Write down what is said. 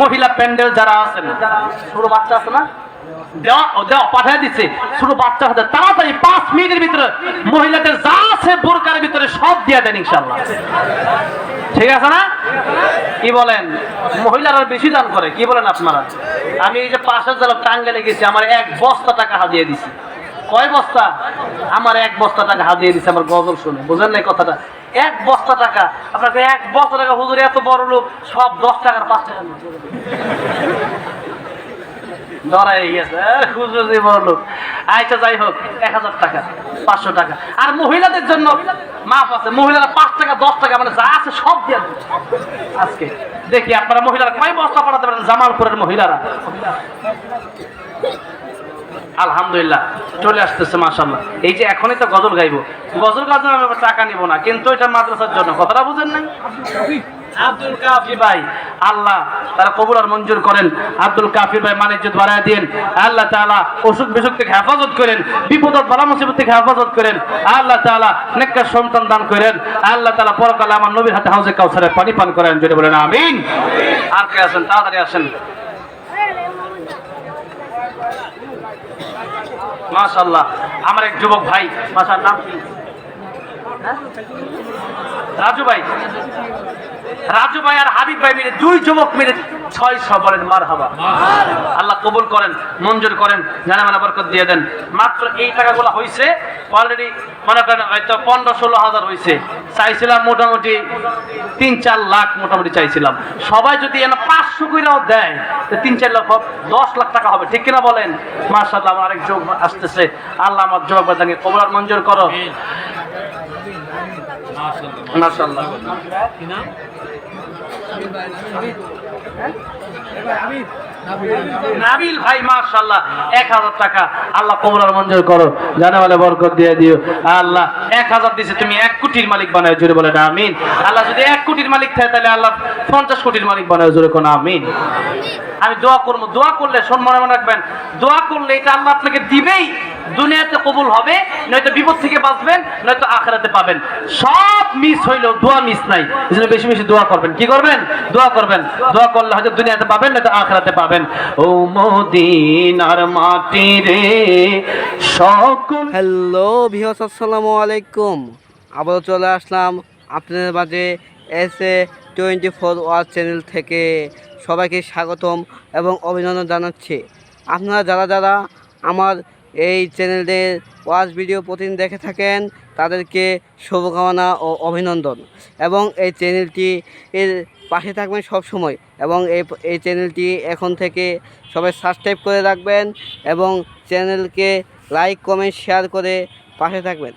মহিলা প্যান্ডেল যারা আছেন, ছোট বাচ্চা আছে না? পাঁচ যা আছে ঠিক আছে না? কি বলেন? কি বলেন আপনারা? আমি এই যে পাশের জেলা টাঙ্গালে গেছি, আমার এক বস্তা টাকা হাতিয়ে দিছি। কয় বস্তা? আমার এক বস্তা টাকা হাতিয়ে দিছে, আমার গজল শুনে। বুঝেন না কথাটা? এক বস্তা টাকা। আপনাকে এক বস্তা টাকা, হুজুর, এত বড় লোক, সব দশ টাকার পাঁচ টাকা। ধরাই গেছে। হুজুর, যে বড় আচ্ছা যাই হোক, এক হাজার টাকা, পাঁচশো টাকা। আর মহিলাদের জন্য মাফ আছে। মহিলারা পাঁচ টাকা, দশ টাকা মানে যা আছে সব দিয়ে আজকে দেখি আপনারা মহিলারা কয় বস্তা পাঠাতে পারেন? জামালপুরের মহিলারা। আলহামদুলিল্লাহ, চলে আসতেছে মাশাল্লাহ এই যে এখনই তো গজল গাইবো। গজল গাইতে আমি টাকা নিব না, কিন্তু এটা মাদ্রাসার জন্য। কথাটা বুঝেন নাই? আব্দুল কাফি ভাই, আল্লাহ তারা কবুল আর মঞ্জুর করেন। আব্দুল কাফির ভাই মানিজ্যত বাড়ায় দিন আল্লাহ তাআলা অসুখ বিসুখ থেকে হেফাজত করেন। বিপদ বালা মুসিবত থেকে হেফাজত করেন। আল্লাহ তাআলা নেককার সন্তান দান করেন। আল্লাহ তাআলা পরকালে আমার নবীর হাতে হাউজে কাউসারের পানি পান করেন। যদি বলেন, আমিন। আর কে আছেন? তাড়াতাড়ি আসেন। মাশাল্লাহ আমার এক যুবক ভাই মাসার নাম কি? রাজু ভাই রাজু ভাই আর হাবিব ভাই মিলে দুই যুবক মিলে ছয়শো বলেন মার হাবা আল্লাহ কবুল করেন মঞ্জুর করেন জানা মানে বরকত দিয়ে দেন। মাত্র এই টাকাগুলো হয়েছে অলরেডি মনে করেন হয়তো পনেরো ষোলো হাজার হয়েছে চাইছিলাম মোটামুটি তিন চার লাখ মোটামুটি চাইছিলাম। সবাই যদি এনে পাঁচশো কইরাও দেয় তো তিন চার লক্ষ দশ লাখ টাকা হবে। ঠিক কিনা বলেন? মার্শাল্লাহ আমার আরেক যোগ আসতেছে। আল্লাহ আমার যোগ বাদানি কবুল আর মঞ্জুর করো। মার্শাল্লাহ নাবিল ভাই এক হাজার টাকা। আল্লাহ মঞ্জুর করো বরকত দিয়ে দিও। আল্লাহ, এক হাজার দিছে, তুমি এক কোটির মালিক বানায় জুড়ে বলে না আমিন। আল্লাহ যদি এক কোটির মালিক থাকে, তাহলে আল্লাহ পঞ্চাশ কোটির মালিক বানায় কোনো আমিন। আমি দোয়া করব। দোয়া করলে শোন মনে মনে রাখবেন, দোয়া করলে এটা আল্লাহ আপনাকে দিবেই। দুনিয়াতে কবুল হবে, নয়তো বিপদ থেকে বাঁচবেন, নয়তো আখেরাতে পাবেন। সব মিস হইলেও, দোয়া মিস নাই। এই বেশি বেশি দোয়া করবেন। কি করবেন? দোয়া করবেন। দোয়া করলে হয়তো দুনিয়াতে পাবেন, নয়তো আখেরাতে পাবেন। ও মদিনার মাটি রে, সকল হ্যালো ভিওস আসসালামু আলাইকুম। আবারও চলে আসলাম আপনাদের মাঝে S A twenty four war channel থেকে। সবাইকে স্বাগতম এবং অভিনন্দন জানাচ্ছি। আপনারা যারা যারা আমার এই চ্যানেলের ওয়াজ ভিডিও প্রতিদিন দেখে থাকেন। তাদেরকে শুভকামনা ও অভিনন্দন। এবং এই চ্যানেলটি এর পাশে থাকবেন সব সময় এবং এই এই চ্যানেলটি এখন থেকে সবাই সাবস্ক্রাইব করে রাখবেন এবং চ্যানেলকে লাইক, কমেন্ট, শেয়ার করে পাশে থাকবেন।